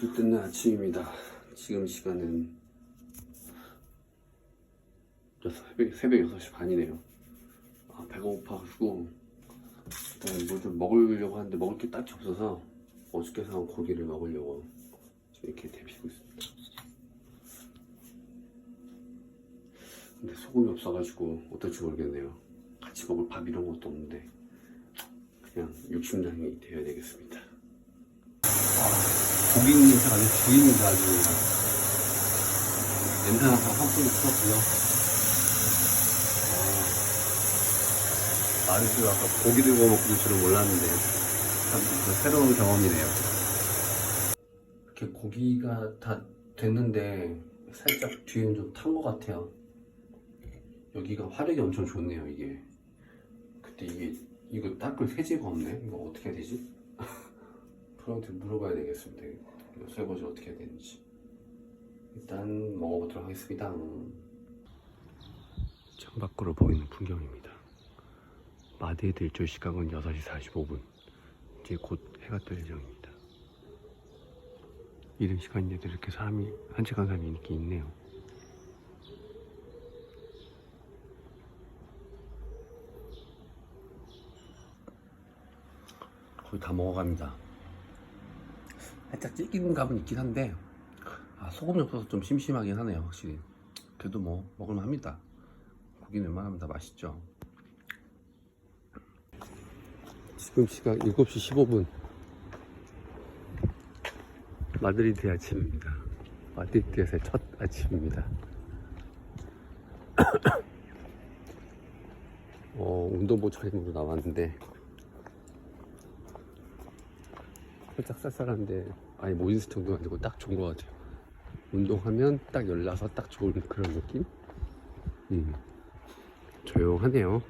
들뜬는 아침입니다. 지금 시간은 새벽, 새벽 6시 반이네요. 아, 배가 고파가지고 일단 뭐좀 먹으려고 하는데 먹을 게 딱히 없어서 어저께 사온 고기를 먹으려고 이렇게 데피고 있습니다. 근데 소금이 없어가지고 어떨지 모르겠네요. 같이 먹을 밥 이런 것도 없는데 그냥 육심장이 되어야 되겠습니다. 고기 냄새가 아주 죽입니다 아주 냄새 나서 한숨이 풀었고요. 아, 마르스 아까 고기를 구워 먹을 줄은 몰랐는데 참그 새로운 경험이네요. 이렇게 고기가 다 됐는데 살짝 뒤에는 좀 탄 것 같아요. 여기가 화력이 엄청 좋네요 이게. 그때 이게 이거 닦을 세제가 없네? 이거 어떻게 해야 되지? 프로한테 물어봐야 되겠습니다. 이거 설거지 어떻게 해야 되는지. 일단 먹어보도록 하겠습니다. 창밖으로 보이는 풍경입니다. 마드에 들줄 시각은 6시 45분. 이제 곧 해가 뜰 예정입니다. 이른 시간인데도 이렇게 사람이, 산책한 사람이 이렇게 있네요. 거의 다 먹어갑니다. 살짝 찔기는 감은 있긴 한데 아, 소금이 없어서 좀 심심하긴 하네요 확실히. 그래도 뭐 먹을만 합니다. 고기는 웬만하면 다 맛있죠. 지금 시각 7시 15분. 마드리드 아침입니다. 마드리드에서의 첫 아침입니다. 어, 운동복 차림으로 나왔는데 살짝 쌀쌀한데 아니 못 있을 정도가 아니고 딱 좋은 것 같아요. 운동하면 딱 열나서 딱 좋은 그런 느낌? 음. 조용하네요.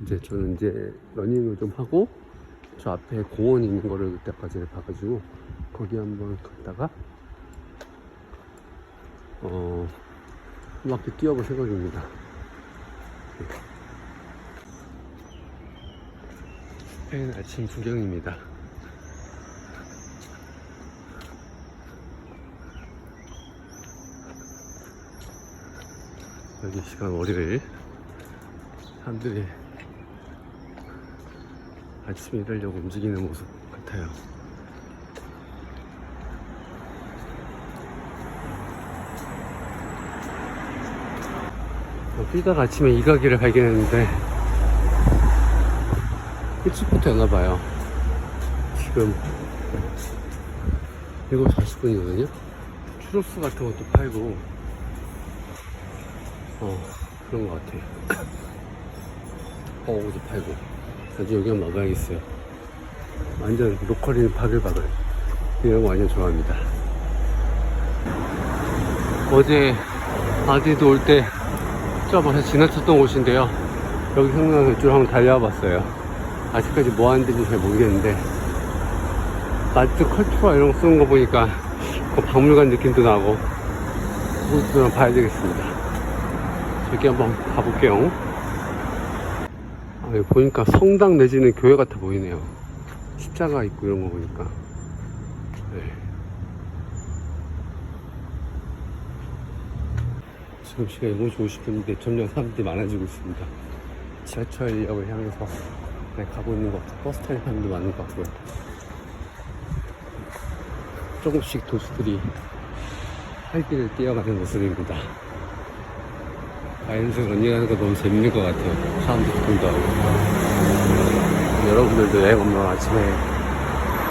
이제 저는 이제 러닝을 좀 하고 저 앞에 공원이 있는 거를 그때까지 봐가지고 거기 한번 갔다가 어 한 바퀴 뛰어볼 생각입니다. 스페인 아침 구경입니다. 여기 시간 월요일 사람들이 아침에 일하려고 움직이는 모습 같아요. 뛰다가 아침에 이 가게를 발견했는데 일찍부터 여나봐요. 지금 7시 40분이거든요. 추로스 같은 것도 팔고 어 그런 것 같아요. 어우도 팔고. 나중에 여기 한번 와봐야겠어요. 완전 로컬인 바글바글. 이런 거 완전 좋아합니다. 어제 아디도 올때 저번에 지나쳤던 곳인데요. 여기 성남을 쭉 한번 달려와 봤어요. 아직까지 뭐 하는지 잘 모르겠는데, 마트 컬투라 이런 거 쓰는 거 보니까, 그 박물관 느낌도 나고, 그것도 한번 봐야 되겠습니다. 저기 한번 가볼게요. 아, 보니까 성당 내지는 교회 같아 보이네요. 십자가 있고 이런 거 보니까. 지금 시간이 5시 50분인데 점점 사람들이 많아지고 있습니다. 지하철역을 향해서 네, 가고 있는 것 같아요. 버스 타는 사람도 많은 것 같고요. 조금씩 도시들이 활길을 뛰어가는 모습입니다. 자연스 러닝하는 거 너무 재밌는 것 같아요. 사람들 분도 하고. 여러분들도 여행 오면 아침에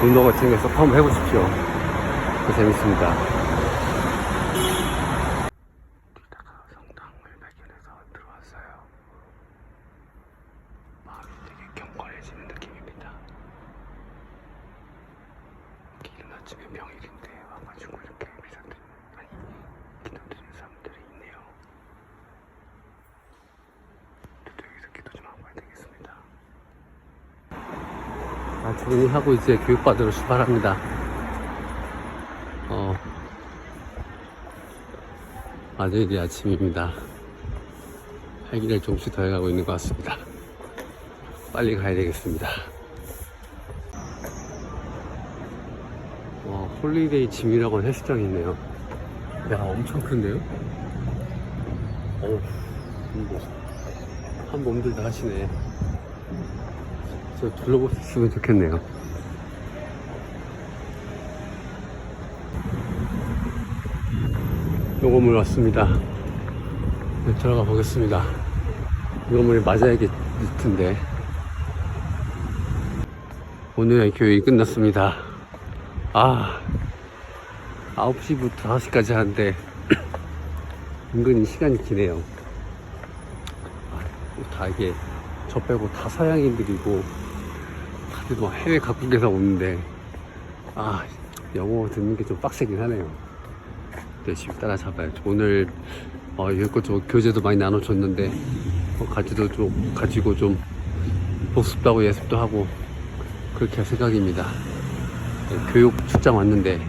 운동 같은 거꼭 한번 해보십시오. 재밌습니다. 뛰다가 성당을 발견해서 들어왔어요. 마음이 되게 경건해지는 느낌입니다. 이른 아침에 평일인데 와가지고 이렇게 미사들 아니 기도드리는 사람들이 있네요. 저도 여기서 기도 좀 하고 와야 되겠습니다. 아, 정리하고 이제 교육받으러 출발합니다. 어, 마드리드 아침입니다. 할기를 조금씩 더 해가고 있는 것 같습니다. 빨리 가야 되겠습니다. 와, 홀리데이 짐이라고 하는 헬스장이 있네요. 야, 엄청 큰데요? 어우, 뭐, 한 몸들 다 하시네. 수 있으면 좋겠네요. 요 건물 왔습니다. 네, 들어가 보겠습니다. 이 건물이 맞아야겠 텐데. 오늘 교육이 끝났습니다. 아, 9시부터 5시까지 하는데, 은근히 시간이 기네요. 아, 다 이게, 저 빼고 다 서양인들이고, 뭐 해외 각국에서 오는데, 아, 영어 듣는 게 좀 빡세긴 하네요. 열심히 따라잡아야죠. 오늘, 어, 이것저것 교재도 많이 나눠줬는데, 어, 가지도 좀, 가지고 좀, 복습도 하고 예습도 하고, 그렇게 할 생각입니다. 네, 교육 출장 왔는데,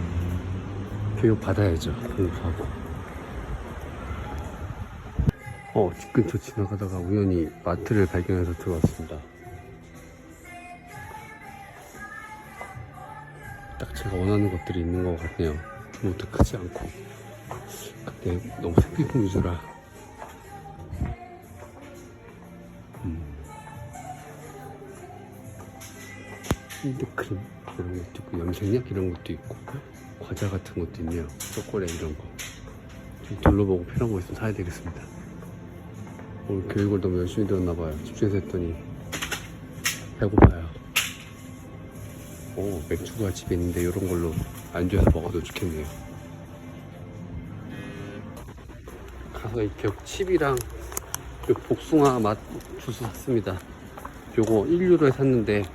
교육 받아야죠. 교육하고. 어, 집 근처 지나가다가 우연히 마트를 발견해서 들어왔습니다. 딱 제가 원하는 것들이 있는 것 같네요. 너무 크지 않고. 근데 너무 생필품 위주라. 음. 핸드크림 이런 것도 있고, 염색약 이런 것도 있고, 과자 같은 것도 있네요. 초콜릿 이런 거. 좀 둘러보고 필요한 거 있으면 사야 되겠습니다. 오늘 교육을 너무 열심히 들었나 봐요. 집중해서 했더니 배고파요. 오, 맥주가 집에 있는데 이런 걸로 안주해서 먹어도 좋겠네요. 가서 이 벽칩이랑 요 복숭아 맛 주스 샀습니다. 요거 1유로에 샀는데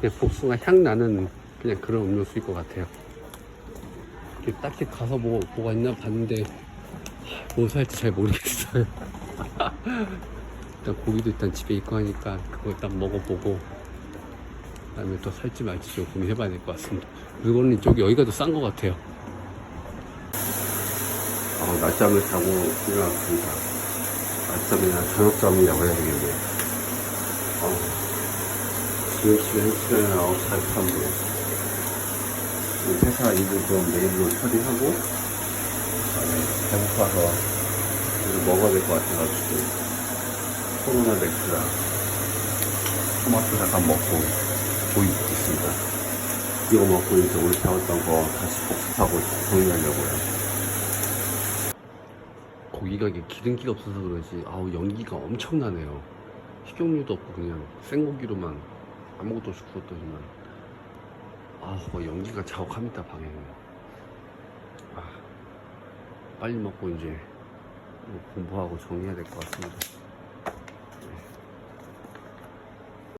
그냥 복숭아 향 나는 그냥 그런 음료수일 것 같아요. 이렇게 딱히 가서 뭐, 뭐가 있나 봤는데 하, 뭐 살지 잘 모르겠어요. 일단 고기도 일단 집에 있고 하니까 그거 일단 먹어보고 그 다음에 또 살지 말지 좀 고민해봐야 될 것 같습니다. 물건은 이쪽이 여기가 더 싼 것 같아요. 어, 낮잠을 자고 일어났습니다. 낮잠이나 저녁잠이라고 해야 되겠네요. 어, 지금 시간 1시간에 9시 43분. 회사 일을 좀 내일로 처리하고, 그다음에 배고파서 먹어야 될 것 같아가지고, 코로나 맥주랑 토마토 잠깐 먹고, 고기 먹겠습니다. 이거 먹고 이제 오늘 배웠던 거 다시 복습하고 정리하려고요. 고기가 이게 기름기가 없어서 그러지 아우 연기가 엄청나네요. 식용유도 없고 그냥 생고기로만 아무것도 없이 구웠더니만 아, 뭐 연기가 자욱합니다 방에는. 아, 빨리 먹고 이제 뭐 공부하고 정리해야 될 것 같습니다.